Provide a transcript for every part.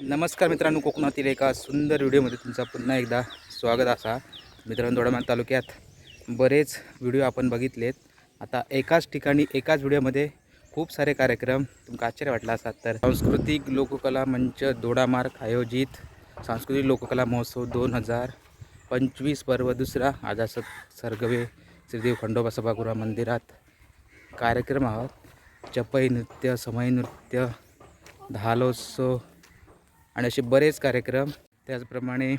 नमस्कार मित्रांनो कोकणातील एका सुंदर व्हिडिओमध्ये तुमचं पुन्हा एकदा स्वागत असा. मित्रांनो दोडामार तालुक्यात बरेच व्हिडिओ आपण बघितलेत. आता एकाच ठिकाणी एकाच व्हिडिओमध्ये खूप सारे कार्यक्रम तुमका आश्चर्य वाटला असतात तर सांस्कृतिक लोककला मंच दोडामार्ग आयोजित सांस्कृतिक लोककला महोत्सव दोन हजार पंचवीस पर्व दुसरा. आज सरगवे श्रीदेव खंडोबा सभागृह मंदिरात कार्यक्रम आहोत. चपई नृत्य समय नृत्य धालोत्सव आणि असे बरेच कार्यक्रम त्याचप्रमाणे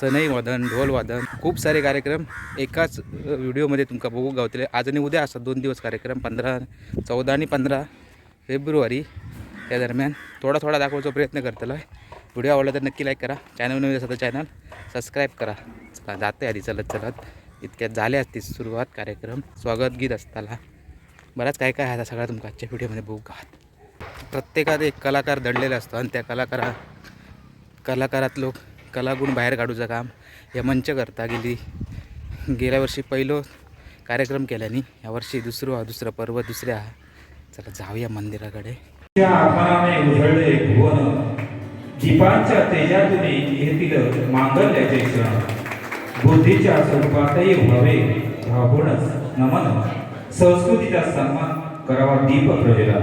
सनई वादन ढोल वादन खूप सारे कार्यक्रम एकाच व्हिडिओमध्ये तुमका बघू गावतले. आज आणि उद्या असतात दोन दिवस कार्यक्रम पंधरा चौदा आणि पंधरा फेब्रुवारी. त्या दरम्यान थोडा थोडा दाखवायचा प्रयत्न करतलो आहे. व्हिडिओ आवडला तर नक्की लाईक करा. चॅनल नवीन असेल तर चॅनल सबस्क्राईब करा. चला जाते आधी चलत चलत. इतक्यात झाले असते सुरुवात कार्यक्रम. स्वागत गीत असताना बराच काय काय आहे सगळा तुमका आजच्या व्हिडिओमध्ये बघू गात प्रत्येकात एक कलाकार दडलेला असतो आणि त्या कलाकारा कलाकारात लोक कलागुण बाहेर काढूचं काम हे मंच करता गेली. गेल्या वर्षी पहिलो कार्यक्रम केल्याने यावर्षी दुसरं हा दुसरं पर्व दुसऱ्या चला जाऊया मंदिराकडे. त्या उजळले भुवन. दीपांच्या तेजातून येतील मांगल्याचे क्षण. बुद्धीच्या स्वरूपातही व्हावे भावूनच नमन. संस्कृतीचा सन्मान करावा दीप प्रवेला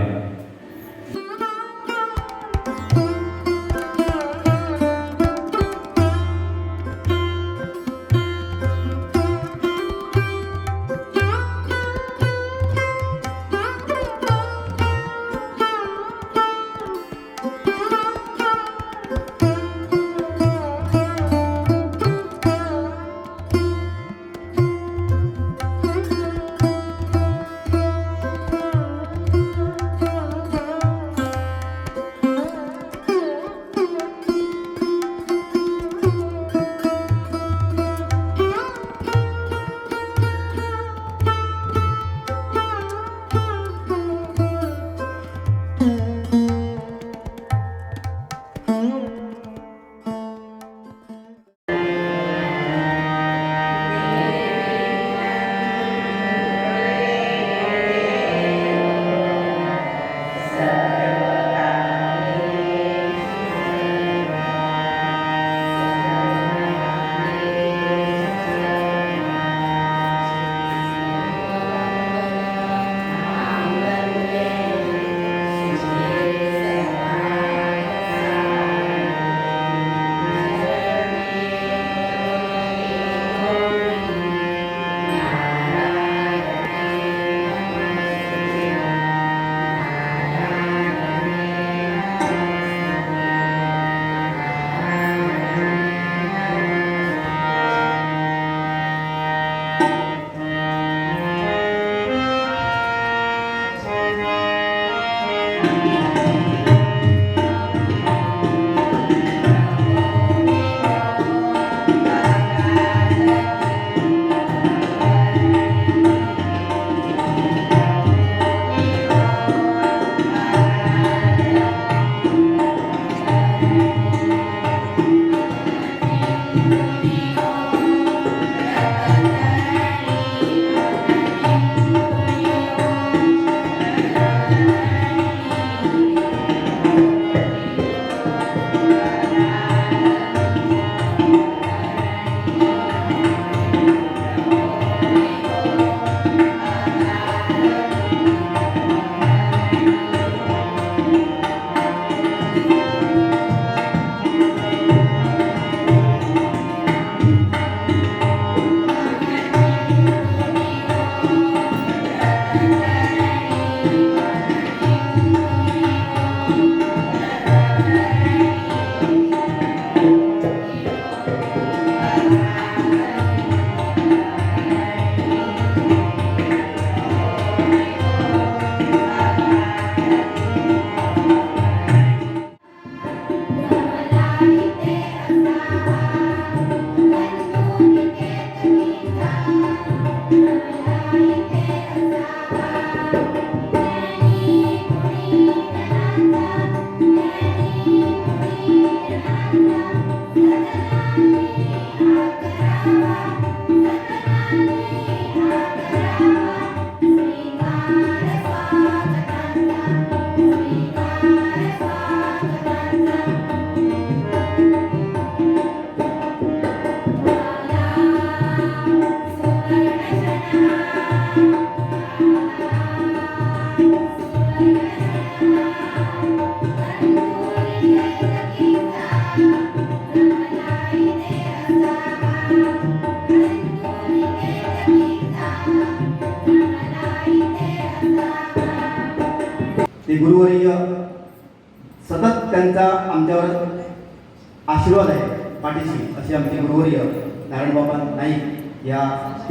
आशीर्वाद आहे पाठीशी असे आमचे गुरुवर्य नारायणबाबा नाईक या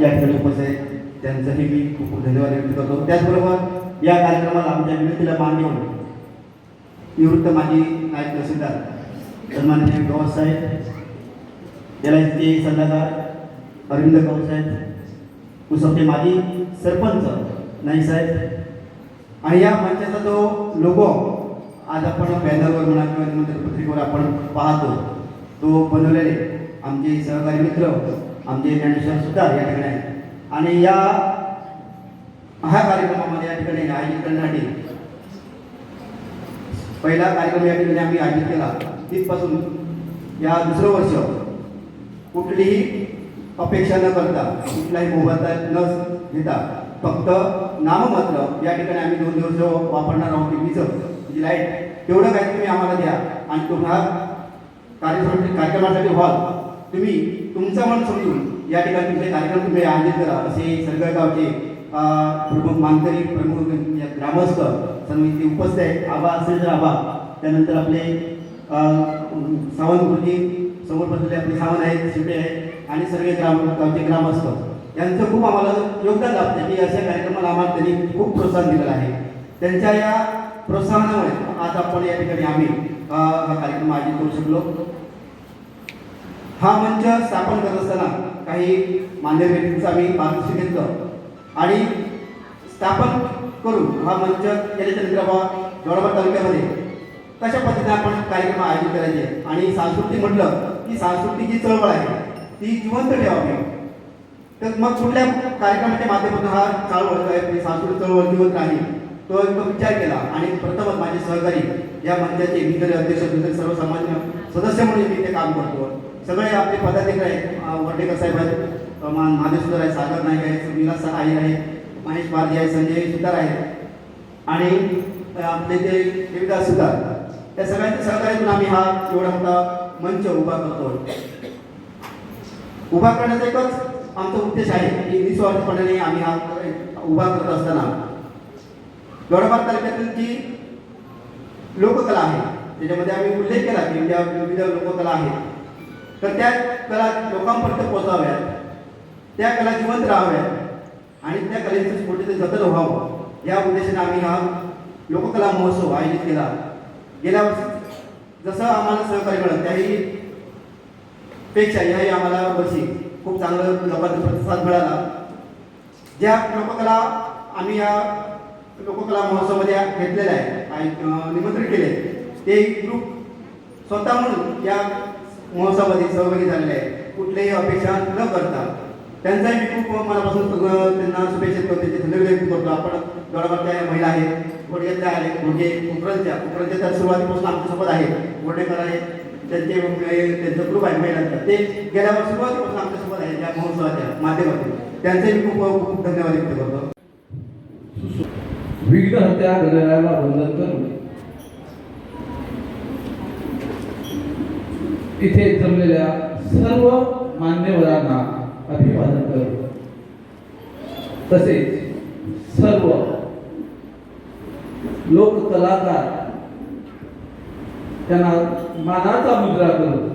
या ठिकाणी उपस्थित त्यांचंही मी खूप खूप धन्यवाद व्यक्त करतो. त्याचबरोबर या कार्यक्रमाला आमच्या विनंतीला मान देऊन निवृत्त माजी नायक तहसीलदार सन्माननीय गौस साहेब एलआयसीचे सल्लागार अरविंद गौस साहेब उसपचे माजी सरपंच नाईक साहेब आणि या मंचाचा जो लोगो आज आपण बॅनरवर म्हणा किंवा पत्रिकेवर आपण पाहतो. तो बनवलेले आमचे सहकारी मित्र आमचे ज्ञानेश्वर सुद्धा या ठिकाणी आहेत. आणि या हा कार्यक्रमामध्ये या ठिकाणी आयोजित करण्यासाठी पहिला कार्यक्रम या ठिकाणी आम्ही आयोजित केला. तिथपासून या दुसरं वर्ष कुठलीही अपेक्षा न करता कुठलाही मोबदला न घेता फक्त नाममात्र या ठिकाणी आम्ही दोन दिवस वापरणार आहोत टीव्हीचं. जी लाइट तेवढं काही तुम्ही आम्हाला द्या. आणि तो हा कार्यक्रम कार्यक्रमासाठी व्हाल तुम्ही तुमचं मन समजून या ठिकाणी तुमचे कार्यक्रम तुम्ही आयोजित करा. असे सरगळगावचे प्रमुख मानकरी प्रमुख ग्रामस्थ समिती उपस्थित आहेत. आबा असेल तर आबा. त्यानंतर आपले अं, सावंत गुरुजी समोर बसलेले आपले सावंत आहेत शिपे आहेत आणि सर्व ग्राम गावचे ग्रामस्थ. यांचं खूप आम्हाला योगदान लाभतं. की अशा कार्यक्रमाला आम्हाला त्यांनी खूप प्रोत्साहन दिलेलं आहे. त्यांच्या या प्रोत्साहनामुळे आज आपण या ठिकाणी आम्ही हा कार्यक्रम आयोजित करू शकलो. हा मंच स्थापन करत असताना काही मान्य व्यक्तींचं आम्ही मार्गदर्शन घेतलं. आणि स्थापन करून हा मंच केल्याच्यानंतर बाबा जोडाबाद तालुक्यामध्ये कशा पद्धतीने आपण कार्यक्रम आयोजित करायचे. आणि सांस्कृतिक म्हटलं की सांस्कृतिक जी चळवळ आहे ती जिवंत ठेवावी. तर मग कुठल्या कार्यक्रमाच्या माध्यमातून हा चळवळ आहे सांस्कृतिक चळवळ जिवंत राहील? तो एक विचार केला. आणि प्रथमच माझे सहकारी या मंचाचे मी अध्यक्ष मित्र सर्वसामान्य सदस्य म्हणून मी ते काम करतो. सगळे आपले पदाधिकारी आहेत. वडेकर साहेब आहेत. मा- सुधार आहे सागर नाईक आहे विलास आयर आहे महेश पारधी आहे संजय सुतार आहेत. आणि आपले ते देविदास सुतार त्या सगळ्यांच्या सहकार्यातून आम्ही हा एवढा मोठा मंच उभा करतो उभा करण्याचा एकच आमचा उद्देश आहे की निस्वार्थपणाने आम्ही हा उभा करत असताना गौरबाद तालुक्यातील जी लोककला आहे त्याच्यामध्ये आम्ही उल्लेख केला की ज्या विविध लोककला आहेत. तर त्या कला लोकांपर्यंत पोचाव्यात त्या कला जिवंत राहाव्यात आणि त्या कलेचं कुठेतरी जतन व्हावं. या उद्देशाने आम्ही हा लोककला महोत्सव आयोजित केला. गेल्या वर्षी जसं आम्हाला सहकार्य मिळालं त्याही पेक्षा याही आम्हाला वर्षी खूप चांगलं लोकांचा प्रतिसाद मिळाला. ज्या लोककला आम्ही या लोककला महोत्सवामध्ये घेतलेला आहे आणि निमंत्रित केले. ते ग्रुप स्वतः म्हणून या महोत्सवामध्ये सहभागी झालेले आहे कुठल्याही अपेक्षा न करता. त्यांचाही मी खूप मनापासून सगळं त्यांना शुभेच्छा करतो त्यांचे धन्यवाद करतो. आपण गौरवाच्या महिला आहेत गोडग्यातल्या आहेत म्हणजे कोकरांच्या कोकरांच्या तर सुरुवातीपासून आमच्यासोबत आहे गोडेकर आहेत त्यांचे त्यांचं ग्रुप आहे महिलांचा. ते गेल्या वर्षी सुरुवातीपासून आमच्यासोबत आहे त्या महोत्सवाच्या माध्यमातून. त्यांचे मी खूप खूप धन्यवाद व्यक्त करतो. विघ्न हत्या गणरायाला वंदन करू. इथे जमलेल्या सर्व मान्यवरांना अभिवादन करू. तसेच सर्व लोककलाकार त्यांना मानाचा मुद्रा करून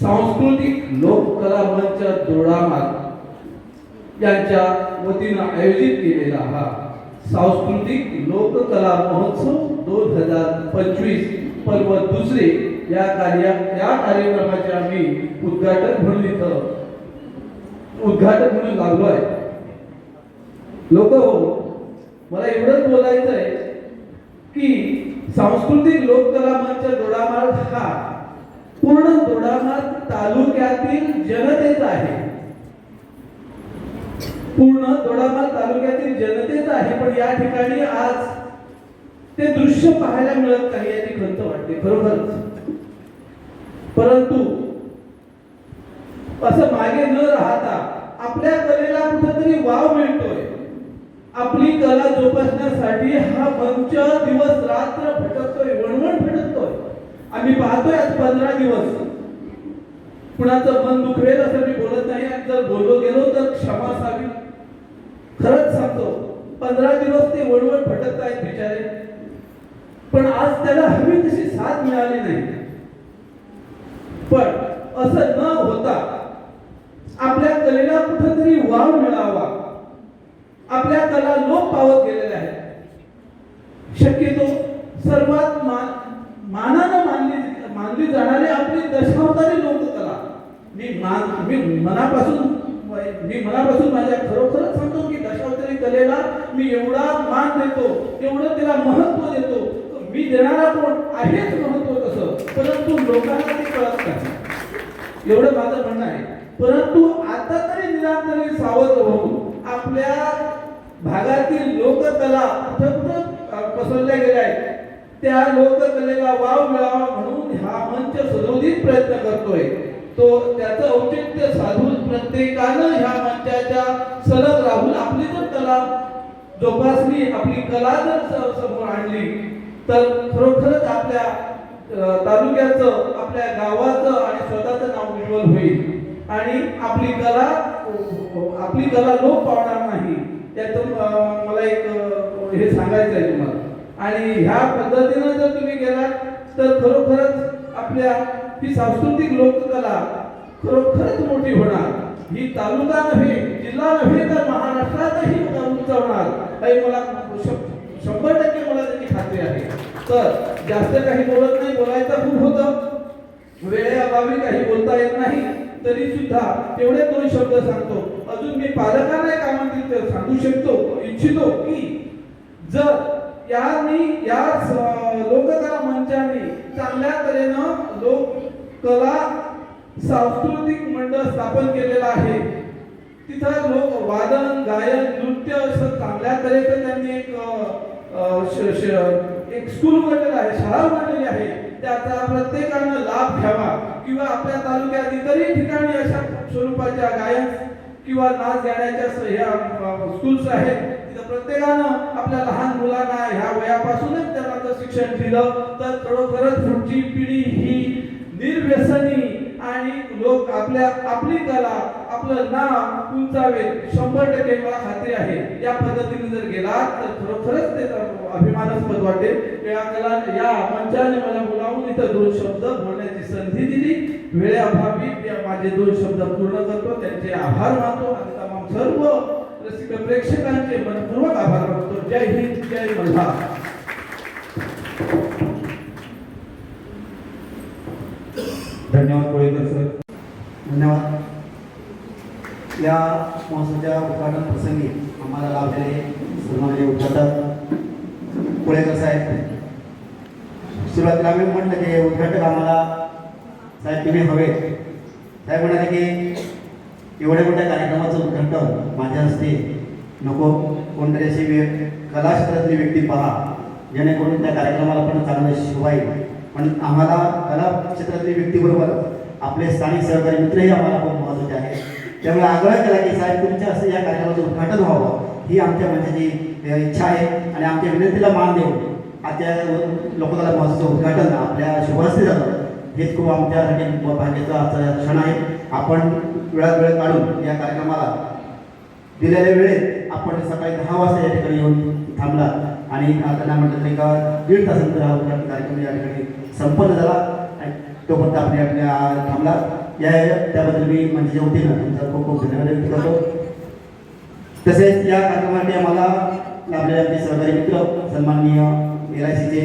सांस्कृतिक लोककला मंच दोडामार्ग यांच्या वतीनं आयोजित केलेला हा सांस्कृतिक लोककला महोत्सव दोन हजार पंचवीस पर्व दुसरे या कार्य या कार्यक्रमाचे आम्ही उद्घाटन म्हणून इथं उद्घाटन म्हणून लागलो आहे. लोक हो मला एवढंच बोलायचं आहे की सांस्कृतिक लोककला मंच दोडामार्ग हा पूर्ण दोडामार्ग तालुक्यातील जनतेचा आहे. पूर्ण दोडामाल तालुक्यातील जनतेच आहे पण या ठिकाणी आज ते दृश्य पाहायला मिळत नाही याची खंत वाटते खरोखरच. परंतु असं मागे न राहता आपल्या कलेला कुठेतरी वाव मिळतोय. आपली कला जोपासण्यासाठी हा मंच दिवस रात्र भटकतोय वणवण भटकतोय. आम्ही पाहतोय आज पंधरा दिवस. कुणाचं मन दुखवेल असं मी बोलत नाही आणि जर बोललो गेलो तर क्षमा असावी खरंच सांगतो पंधरा दिवस ते वळवळ भटकत आहेत बिचारे. पण आज त्याला हवी तशी साथ मिळाली नाही. पण असं न होता आपल्या कलेला कुठंतरी वाव मिळावा. आपल्या कला लोप पावत गेलेल्या आहेत. शक्यतो सर्वात मान मानानं मानली मानली जाणारी आपली दशावतारी लोककला. मी मान मी मनापासून मी मनापासून माझ्या खरोखरच सांगतो की कलेला मी एवढा मान देतो एवढं तिला महत्त्व देतो. मी देणारा कोण आहेच महत्त्व तसं. परंतु लोकांना ते कळत नाही. एवढं माझं म्हणणं आहे. परंतु आता तरी निदान तरी सावध होऊन आपल्या भागातील लोककला कुठं पसरल्या गेल्या आहेत. त्या लोककलेला वाव मिळावा म्हणून हा मंच सदोदित प्रयत्न करतोय. तो त्याचं औचित्य साधून प्रत्येकानं ह्या मंचाच्या सलग राहून आपली जर कला जोपासली आपली कला जर समोर आणली तर खरोखरच आपल्या तालुक्याचं आपल्या गावाचं आणि स्वतःचं नाव उज्ज्वल होईल. आणि आपली कला आपली कला लोप पावणार नाही. त्यातून मला एक हे सांगायचं आहे तुम्हाला. आणि ह्या पद्धतीनं जर तुम्ही गेलात तर खरोखरच आपल्या ही सांस्कृतिक लोककला खरोखरच मोठी होणार. ही तालुका नव्हे जिल्हा नव्हे तर महाराष्ट्रातही उंचावणार. काही मला शंभर टक्के मला त्याची खात्री आहे. तर जास्त काही बोलत नाही बोलायचं खूप होतं. वेळेअभावी काही बोलता येत नाही तरी सुद्धा तेवढे दोन शब्द सांगतो. अजून मी पालकांना एक आमंत्रित सांगू शकतो इच्छितो की जर यांनी या लोककला मंचाने चांगल्या तऱ्हेनं लोक कला सांस्कृतिक मंडळ स्थापन केलेलं आहे. तिथं लोक वादन गायन नृत्य असं चांगल्या तऱ्हेचं त्यांनी एक श- श- एक स्कूल उघडलेलं आहे शाळा उघडलेली आहे. त्याचा प्रत्येकानं लाभ घ्यावा. किंवा आपल्या तालुक्यात इतरही ठिकाणी अशा स्वरूपाच्या गायन किंवा नाच गाण्याच्या ह्या स्कूल्स आहेत. तिथं प्रत्येकानं आपल्या लहान मुलांना ह्या वयापासूनच त्यांना जर शिक्षण दिलं तर खरोखरच पुढची पिढी ही निर्व्यसनी आणि लोक आपल्या आपली कला आपलं नाव उंचावे शंभर टक्के मला खात्री आहे. या पद्धतीने जर गेला तर खरोखरच ते अभिमानास्पद वाटेल. या कला या मंचाने मला बोलावून इथं दोन शब्द बोलण्याची संधी दिली. वेळेअभावी माझे दोन शब्द पूर्ण करतो. त्यांचे आभार मानतो आणि तमाम सर्व रसिक प्रेक्षकांचे मनपूर्वक आभार मानतो. जय हिंद जय मल्हार. धन्यवाद कोळेकर सर. धन्यवाद. या महोत्सवाच्या उद्घाटन प्रसंगी आम्हाला लाभलेले सन्माननीय उद्घाटक कोळेकर साहेब सुरुवातीला आम्ही म्हटलं की उद्घाटक आम्हाला साहेब तुम्ही हवे. साहेब म्हणाले की एवढ्या मोठ्या कार्यक्रमाचं उद्घाटन माझ्या हस्ते नको. कोणतरी अशी कलाक्षेत्रातली व्यक्ती पहा. जेणेकरून त्या कार्यक्रमाला पण चांगलं शिवाय पण आम्हाला कला क्षेत्रातली व्यक्तीबरोबर आपले स्थानिक सहकारी मित्रही आम्हाला खूप महत्त्वाचे आहेत. त्यामुळे आग्रह केला की साहेब तुमच्या असं या कार्यक्रमाचं उद्घाटन व्हावं. ही आमच्या मंचाची इच्छा आहे आणि आमच्या विनंतीला मान देऊन आजच्या लोककला महोत्सवाचं उद्घाटन आपल्या शुभहस्ते झालं. हेच खूप आमच्यासाठी भाग्याचा आजचा क्षण आहे. आपण वेळात वेळ काढून या कार्यक्रमाला दिलेल्या वेळेत आपण सकाळी दहा वाजता या ठिकाणी येऊन थांबला. आणि आता नाही म्हटलं तरी का दीड तासानंतर हा कार्यक्रम या ठिकाणी संपन्न झाला. आणि तो फक्त आपल्या आपल्या थांबला. या त्याबद्दल मी म्हणजे वतीनं तुमचा खूप खूप धन्यवाद व्यक्त करतो. तसेच या कार्यक्रमासाठी आम्हाला लाभलेले आपले सहकारी मित्र सन्माननीय एल आय सीचे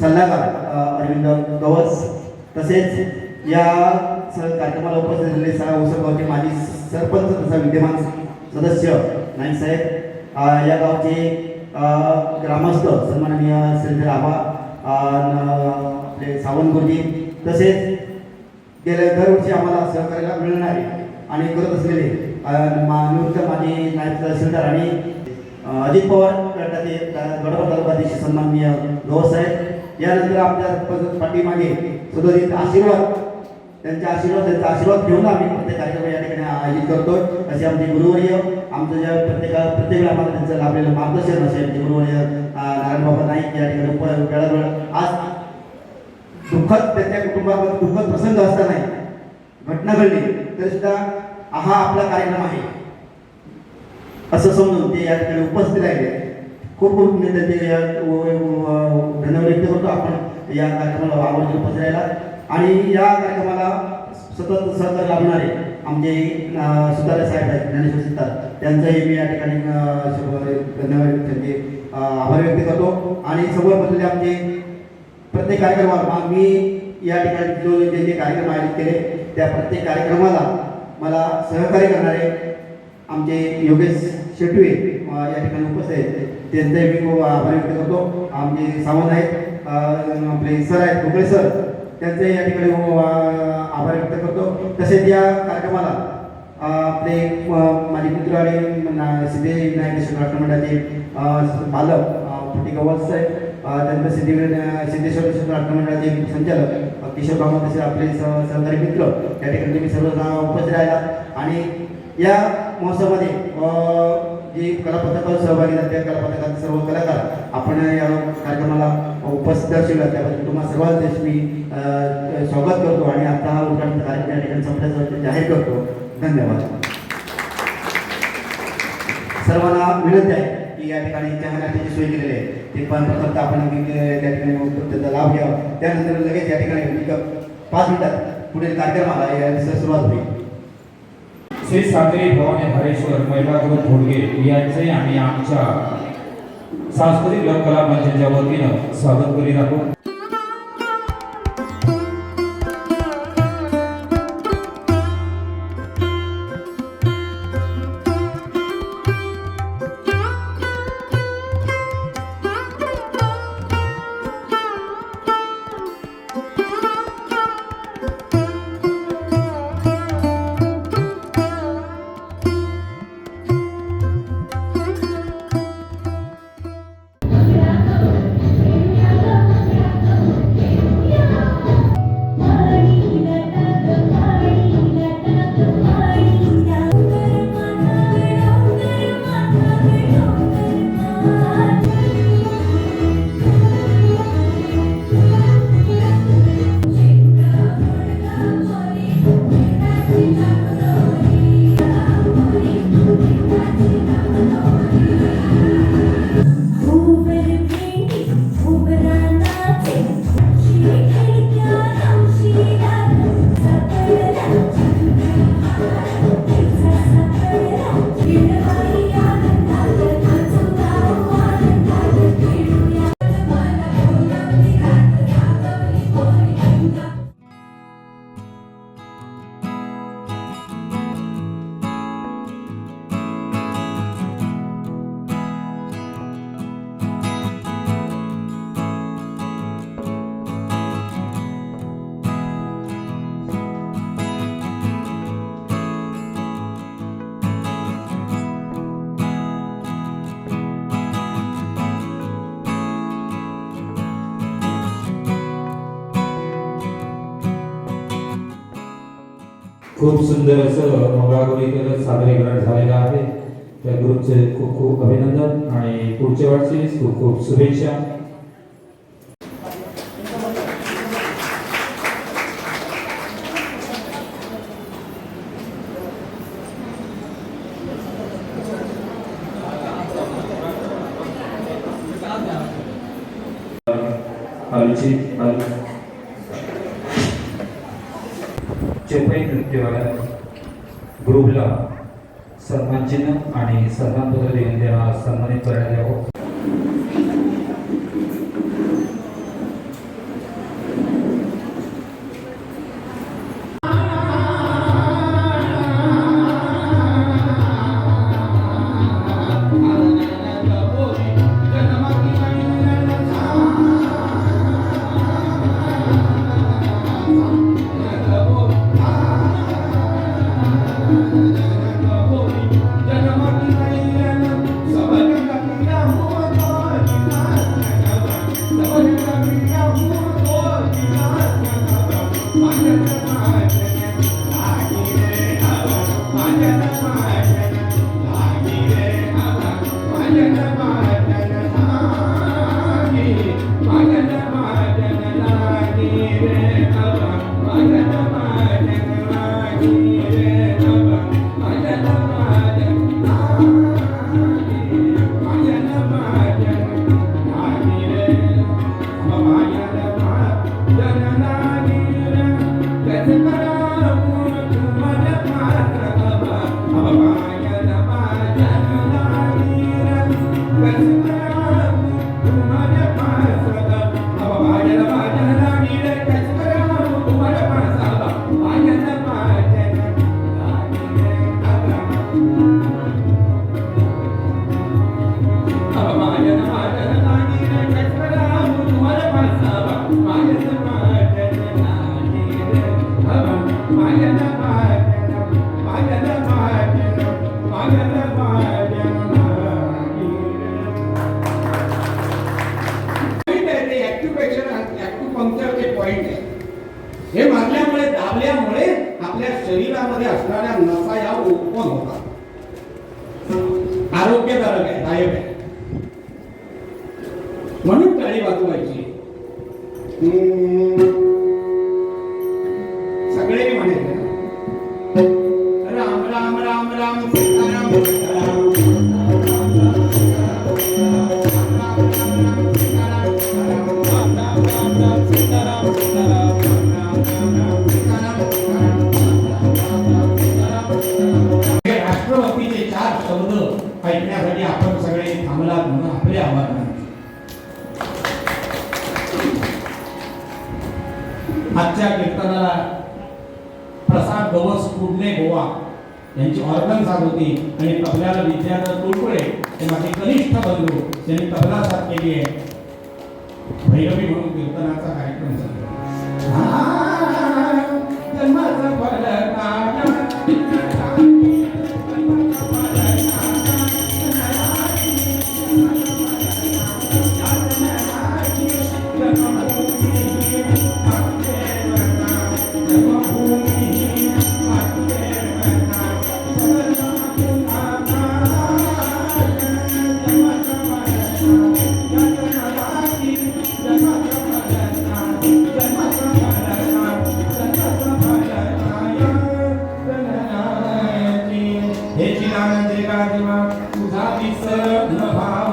सल्लागार अरविंद गवस. तसेच या सर कार्यक्रमाला उपस्थित झालेले सहा उसरगावचे माजी सरपंच तथा विद्यमान सदस्य नाईक साहेब या गावचे ग्रामस्थ सन्माननीय श्रीधर आबा आपले सावंत गुरुजी तसेच गेल्या दरवर्षी आम्हाला सहकार्याला मिळणारे आणि करत असलेले मा- निवृत्त माजी नायब तहसीलदार आणि अजित पवार गटाचे गडबड तालुकाधीश सन्माननीय गौस साहेब. यानंतर आमच्या पाठीमागे सुधारित आशीर्वाद त्यांचे आशीर्वाद त्यांचा आशीर्वाद घेऊन आम्ही प्रत्येक कार्यक्रम या ठिकाणी आयोजित करतोय. असे आमचे गुरुवर्य आमचं ज्या प्रत्येका प्रत्येकाला आम्हाला त्यांचं लाभलेलं मार्गदर्शन असेल आमचे गुरुवर्य नारायणबाबा नाईक या ठिकाणी उप- आज दुःखद त्यांच्या कुटुंबामध्ये दुःखद प्रसंग असताना घटना घडली तरी सुद्धा हा आपला कार्यक्रम आहे. असं समजून ते या ठिकाणी उपस्थित राहिले. खूप खूप मी त्याचे या- व- धन्यवाद व्यक्त करतो. आपण या कार्यक्रमाला आवर्जून उपस्थित आणि या कार्यक्रमाला सतत सहकार्य लाभणारे आमचे अं, सुतारे साहेब आहेत ज्ञानेश्वर सुतार त्यांचंही मी या ठिकाणी धन्यवाद म्हणजे, त्यांचे आभार व्यक्त करतो. आणि समोर बसलेले आमचे प्रत्येक कार्यक्रमाला मी या ठिकाणी जो जे जे कार्यक्रम आयोजित केले त्या प्रत्येक कार्यक्रमाला मला सहकार्य करणारे आमचे योगेश शेटवे या ठिकाणी उपस्थित आहेत. त्यांचे मी खूप आभार व्यक्त करतो. आमचे सावंत आहेत आपले सर आहेत भोगळे सर. त्यांचे या ठिकाणी हो, आभार व्यक्त करतो. तसेच या कार्यक्रमाला आपले माझे मित्र आणि सिद्धे सिद्धिविनायक राष्ट्र मंडळाचे पालक मालक फुटी गवत साहेब त्यानंतर सिद्धी सिद्धेश्वर राष्ट्र मंडळाचे संचालक किशोर बाबा तसे आपले सहकारी मित्र या ठिकाणी तुम्ही सर्व उपस्थित राहिला. आणि या महोत्सवामध्ये जी जे सहभागी झाले त्या कलापथकात सर्व कलाकार आपण या कार्यक्रमाला उपस्थित असलेला त्याबद्दल म्हणजे तुम्हाला सर्वांच मी स्वागत करतो आणि आता हा उद्घाटन कार्यक्रम ठिकाणी संपल्याचं जाहीर करतो. धन्यवाद. सर्वांना विनंती आहे की या ठिकाणी चहा नाश्त्याची सोय केलेली आहे. ते पण प्रथमतः आपण त्या ठिकाणी त्याचा लाभ घ्यावा. त्यानंतर लगेच या ठिकाणी पाच मिनिटात पुढील कार्यक्रमाला या सुरुवात होईल. श्री सागरी भवानी हरेश्वर महिला गुरु घोडगे यांचे आम्ही आमच्या सांस्कृतिक लोककला मंचाच्या वतीनं स्वागत करीत आहोत. सुंदर असं मंगळागौरी करत सादरीकरण झालेलं आहे. त्या ग्रुपचे खूप खूप अभिनंदन आणि पुढच्या वर्षी खूप खूप शुभेच्छा. cerramos. हे दाबल्यामुळे आपल्या शरीरामध्ये असणाऱ्या नसा या उत्पन्न होतात. आरोग्यकारक आहे दायक आहे. म्हणून टाळी वाजवायची. पुणे गोवा? यांची ऑर्गन साथ होती आणि तबल्याला विद्याधर तुळपुळे हे माझे कनिष्ठ बंधू त्यांनी तबला साथ केली आहे. भैरवी म्हणून कीर्तनाचा कार्यक्रम झाला. हे चिदानंदे गादिमा तुझा विसर न भाव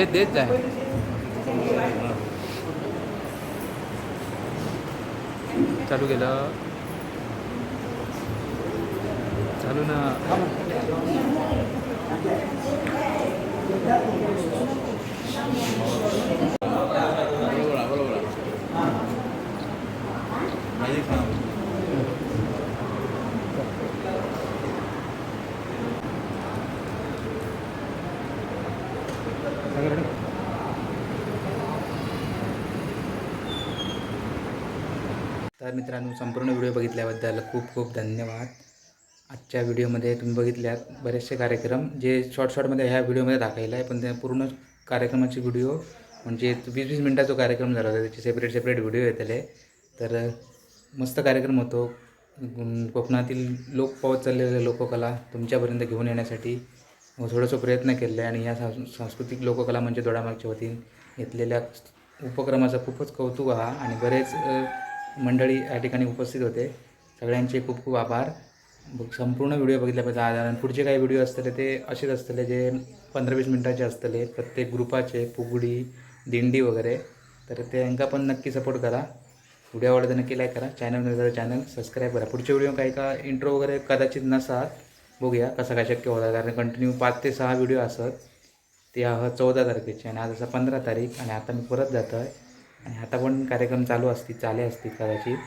देत देत जाय चालू केलं चालू ना तर मित्रांनो संपूर्ण व्हिडिओ बघितल्याबद्दल खूप खूप धन्यवाद. आजच्या व्हिडिओमध्ये तुम्ही बघितल्यात बरेचसे कार्यक्रम जे शॉर्ट शॉर्टमध्ये ह्या व्हिडिओमध्ये दाखवलं आहे. पण त्या पूर्ण कार्यक्रमाची व्हिडिओ म्हणजे वीस वीस मिनटाचा कार्यक्रम झाला होता त्याचे सेपरेट सेपरेट व्हिडिओ येतले. तर मस्त कार्यक्रम होतो. कोकणातील लोक पावत चाललेल्या लोककला तुमच्यापर्यंत घेऊन येण्यासाठी थोडंसं प्रयत्न केले आणि या सांस्कृतिक लोककला म्हणजे दोडामागच्या वतीने घेतलेल्या उपक्रमाचं खूपच कौतुक हा आणि बरेच मंडळी या ठिकाणी उपस्थित होते. सगळ्यांचे खूप खूप आभार. बघ संपूर्ण व्हिडिओ बघितला आज आणि पुढचे काही व्हिडिओ असतले ते असेच असतले जे पंधरा वीस मिनटाचे असतले. प्रत्येक ग्रुपाचे फुगडी दिंडी वगैरे. तर ते यांका पण नक्की सपोर्ट करा. व्हिडिओ आवडला तर नक्की लाईक करा. चॅनल नसेल चॅनल सबस्क्राईब करा. पुढचे व्हिडिओ काही का इंट्रो वगैरे कदाचित नसात बघूया कसं काय शक्य होता कारण कंटिन्यू पाच ते सहा व्हिडिओ असत. ते आह चौदा तारखेचे आणि आज असं पंधरा तारीख आणि आता मी परत जातो आहे आणि आता पण कार्यक्रम चालू असतील चाले असतील कदाचित.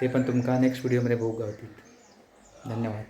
ते पण तुमका नेक्स्ट व्हिडिओमध्ये बघू गावतील. धन्यवाद.